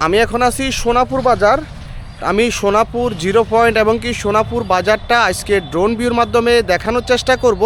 আমি এখন আছি সোনাপুর বাজার। আমি সোনাপুর জিরো পয়েন্ট এবং কি সোনাপুর বাজারটা আজকে ড্রোন ভিউর মাধ্যমে দেখানোর চেষ্টা করব।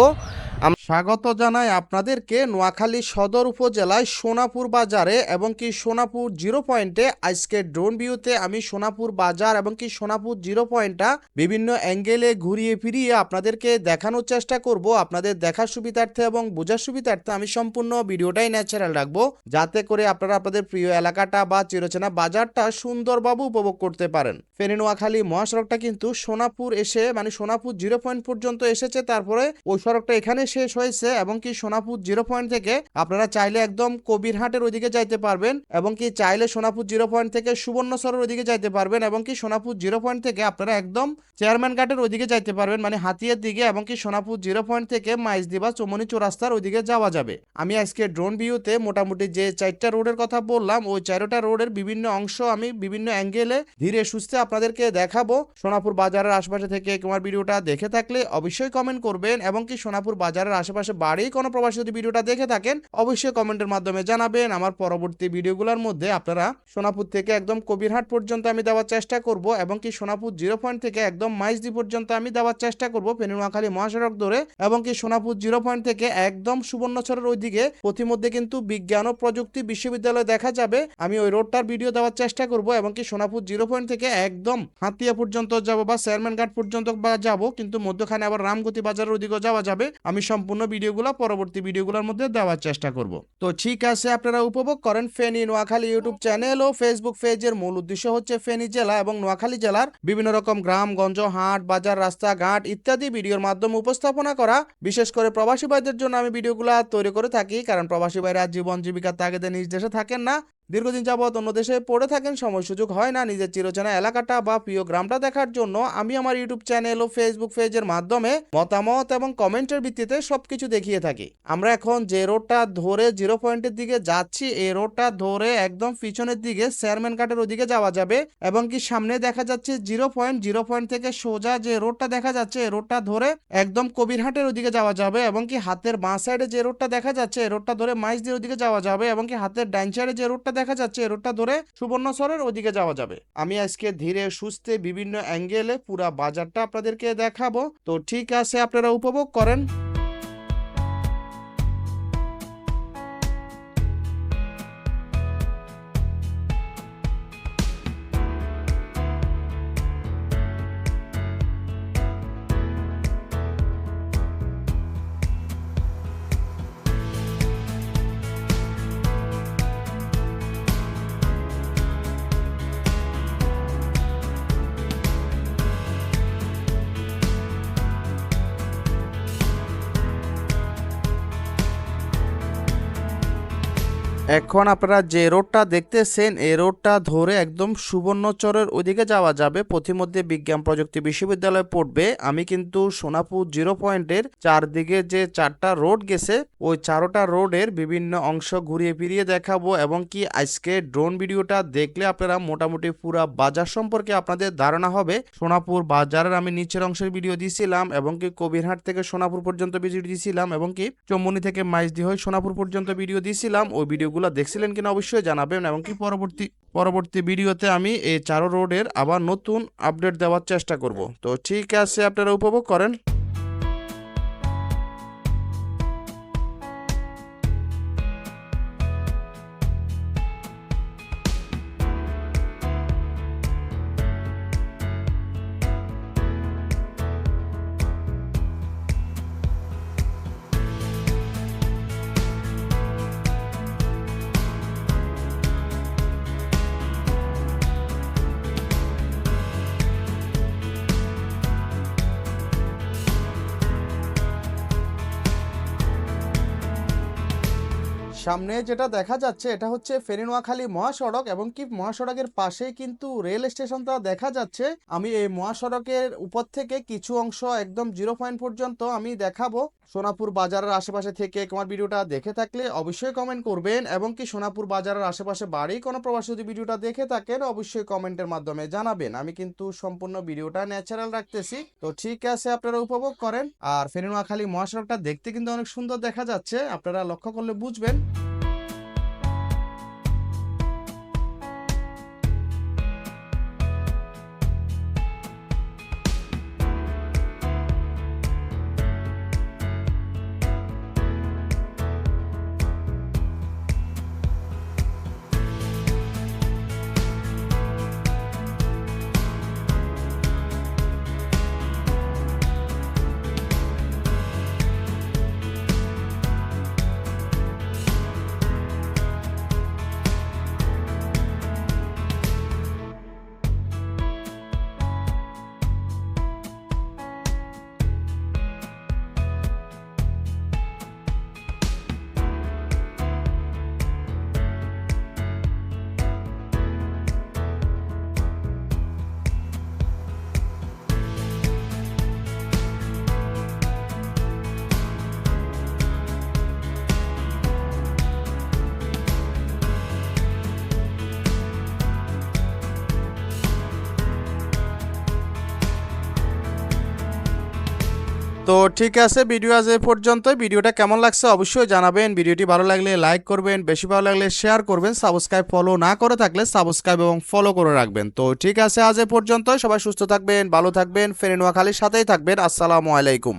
স্বাগত জানাই আপনাদেরকে নোয়াখালী সদর উপজেলায় সোনাপুর বাজারে এবং কি সোনাপুর জিরো পয়েন্টে। আজকে ড্রোন ভিউতে আমি সোনাপুর বাজার এবং কি সোনাপুর জিরো পয়েন্টটা বিভিন্ন অ্যাঙ্গেলে ঘুরিয়ে ফিরিয়ে আপনাদেরকে দেখানোর চেষ্টা করব। আপনাদের দেখার সুবিধার্থে এবং বোঝার সুবিধার্থে আমি সম্পূর্ণ ভিডিওটাই ন্যাচারাল রাখব। যাতে করে আপনারা আপনাদের প্রিয় এলাকাটা বা চিরচেনা বাজারটা সুন্দরভাবে উপভোগ করতে পারেন। ফেনী নোয়াখালী মহাসড়কটা কিন্তু সোনাপুর এসে মানে সোনাপুর জিরো পয়েন্ট পর্যন্ত এসেছে, তারপরে ওই সড়কটা এখানে শেষ হয়েছে এবং কি সোনাপুর জিরো পয়েন্ট থেকে আপনারা চাইলে একদম কবিরহাটের ওইদিকে যাইতে পারবেন এবং কি চাইলে সোনাপুর জিরো পয়েন্ট থেকে সুবর্ণসরের ওইদিকে যাইতে পারবেন এবং কি সোনাপুর জিরো পয়েন্ট থেকে আপনারা একদম চেয়ারম্যান ঘাটের ওইদিকে যাইতে পারবেন মানে হাতিয়ার দিকে এবং কি সোনাপুর জিরো পয়েন্ট থেকে মাইজদিবা চমনি চৌরাস্তার ওইদিকে যাওয়া যাবে। আমি আজকে ড্রোন ভিউতে মোটামুটি যে চারটা রোডের কথা বললাম, ওই চারোটা রোডের বিভিন্ন অংশ আমি বিভিন্ন অ্যাঙ্গেলে ধীরে সুস্থে আপনাদেরকে দেখাবো। সোনাপুর বাজারের আশপাশে থেকে তোমার ভিডিওটা দেখে থাকলে অবশ্যই কমেন্ট করবেন এবং কি সোনাপুর বাজারের আশেপাশে বাড়ি কোনো প্রবাসী যদি ভিডিওটা দেখে থাকেন, অবশ্যই কমেন্টের মাধ্যমে জানাবেন। আমার পরবর্তী ভিডিওগুলোর মধ্যে আপনারা সোনাপুর থেকে একদম কবিরহাট পর্যন্ত আমি দেওয়ার চেষ্টা করব এবং কি সোনাপুর জিরো পয়েন্ট থেকে একদম মাইজদি পর্যন্ত আমি দেওয়ার চেষ্টা করব পেনুয়াখালী মহাসড়ক ধরে এবং কি সোনাপুর জিরো পয়েন্ট থেকে একদম সুবর্ণচরের ওইদিকে প্রতিমধ্যে কিন্তু বিজ্ঞান ও প্রযুক্তি বিশ্ববিদ্যালয় দেখা যাবে। আমি ওই রোডটার ভিডিও দেওয়ার চেষ্টা করব এবং কি সোনাপুর জিরো পয়েন্ট থেকে একদম হাতিয়া পর্যন্ত যাব বা চেয়ারম্যান ঘাট পর্যন্ত বা যাব, কিন্তু মধ্যখানে আবার রামগতি বাজারের ওদিকেও যাওয়া যাবে। আমি সম্পূর্ণ ভিডিওগুলো পরবর্তী ভিডিওগুলোর মধ্যে দেওয়ার চেষ্টা করব। তো ঠিক আছে, আপনারা উপভোগ করেন ফেনী নোয়াখালী ইউটিউব চ্যানেল ও ফেসবুক পেজের মূল উদ্দেশ্য হচ্ছে ফেনী জেলা এবং নোয়াখালী জেলার বিভিন্ন রকম গ্রাম, গঞ্জ, হাট, বাজার রাস্তাঘাট ইত্যাদি ভিডিওর মাধ্যমে উপস্থাপনা করা। বিশেষ করে প্রবাসী ভাইদের জন্য আমি ভিডিওগুলো তৈরি করে থাকি, কারণ প্রবাসী ভাইরা জীবন জীবিকার তাগিদে নিজ দেশে থাকেন না। দীর্ঘদিন যাবৎ অন্য দেশে পড়ে থাকেন, সময় সুযোগ হয় না নিজের চিরচেনা এলাকাটা বা প্রিয় গ্রামটা দেখার জন্য। আমি আমার ইউটিউব চ্যানেল ও ফেসবুক পেজের মাধ্যমে মতামত এবং কমেন্টের ভিত্তিতে সবকিছু দেখিয়ে থাকি। আমরা এখন যে রোডটা ধরে জিরো পয়েন্টের দিকে যাচ্ছি, এই রোডটা ধরে একদম পিছনের দিকে চেয়ারম্যান ঘাটের ওদিকে যাওয়া যাবে এবং কি সামনে দেখা যাচ্ছে জিরো পয়েন্ট জিরো পয়েন্ট থেকে সোজা যে রোডটা দেখা যাচ্ছে, এই রোডটা ধরে একদম কবিরহাটের ওদিকে যাওয়া যাবে এবং কি হাতের বাঁ সাইডে যে রোডটা দেখা যাচ্ছে, এই রোডটা ধরে মাইজদের ওদিকে যাওয়া যাবে এবং কি হাতের ডাইন সাইডে যে রোডটা দেখা যাচ্ছে রোডটা ধরে সুবর্ণচরের ওদিকে যাওয়া যাবে। আমি আজকে ধীরে সুস্থে বিভিন্ন অ্যাঙ্গেলে পুরা বাজারটা আপনাদেরকে দেখাবো। তো ঠিক আছে, আপনারা উপভোগ করেন। এখন আপনারা যে রোডটা দেখতেছেন, এই রোডটা ধরে একদম সুবর্ণচরের ওইদিকে যাওয়া যাবে। প্রতিমধ্যে বিজ্ঞান প্রযুক্তি বিশ্ববিদ্যালয় পড়বে। আমি কিন্তু সোনাপুর জিরো পয়েন্টের চারদিকে যে চারটা রোড গেছে, ওই চারোটা রোডের বিভিন্ন অংশ ঘুরিয়ে ফিরিয়ে দেখাবো এবং কি আজকে ড্রোন ভিডিওটা দেখলে আপনারা মোটামুটি পুরা বাজার সম্পর্কে আপনাদের ধারণা হবে। সোনাপুর বাজারের আমি নিচের অংশের ভিডিও দিয়েছিলাম এবং কি কবিরহাট থেকে সোনাপুর পর্যন্ত ভিডিও দিয়েছিলাম এবং কি চৌমনি থেকে মাইজদি হয়ে সোনাপুর পর্যন্ত ভিডিও দিয়েছিলাম ওই ভিডিওগুলো দেখছিলেন কিনা অবশ্যই জানাবেন এবং কি পরবর্তী পরবর্তী ভিডিওতে আমি এই চারো রোডের আবার নতুন আপডেট দেওয়ার চেষ্টা করব। তো ঠিক আছে, আপনারা উপভোগ করেন। সামনে যেটা দেখা যাচ্ছে, এটা হচ্ছে ফেরিনোয়াখালী মহাসড়ক এবং কি মহাসড়কের পাশেই কিন্তু রেল স্টেশনটা দেখা যাচ্ছে। আমি এই মহাসড়কের উপর থেকে কিছু অংশ একদম জিরো পয়েন্ট পর্যন্ত আমি দেখাবো। সোনাপুর বাজারের আশেপাশে থেকে তোমার ভিডিওটা দেখে থাকলে অবশ্যই কমেন্ট করবেন এবং কি সোনাপুর বাজারের আশেপাশে বাড়ি কোনো প্রবাসী যদি ভিডিওটা দেখে থাকেন, অবশ্যই কমেন্টের মাধ্যমে জানাবেন। আমি কিন্তু সম্পূর্ণ ভিডিওটা ন্যাচারাল রাখতেছি। তো ঠিক আছে, আপনারা উপভোগ করেন। আর ফেরিনোয়াখালী মহাসড়কটা দেখতে কিন্তু অনেক সুন্দর দেখা যাচ্ছে। আপনারা লক্ষ্য করলে বুঝবেন। তো ঠিক আছে ভিডিও আজ এ পর্যন্ত ভিডিওটা কেমন লাগছে অবশ্যই জানাবেন। ভিডিওটি ভালো লাগলে লাইক করবেন, বেশি ভালো লাগলে শেয়ার করবেন সাবস্ক্রাইব ফলো না করে থাকলে সাবস্ক্রাইব এবং ফলো করে রাখবেন। তো ঠিক আছে, আজ এ পর্যন্ত সবাই সুস্থ থাকবেন, ভালো থাকবেন ফেরে নোয়াখালীর সাথেই থাকবেন। আসসালামু আলাইকুম।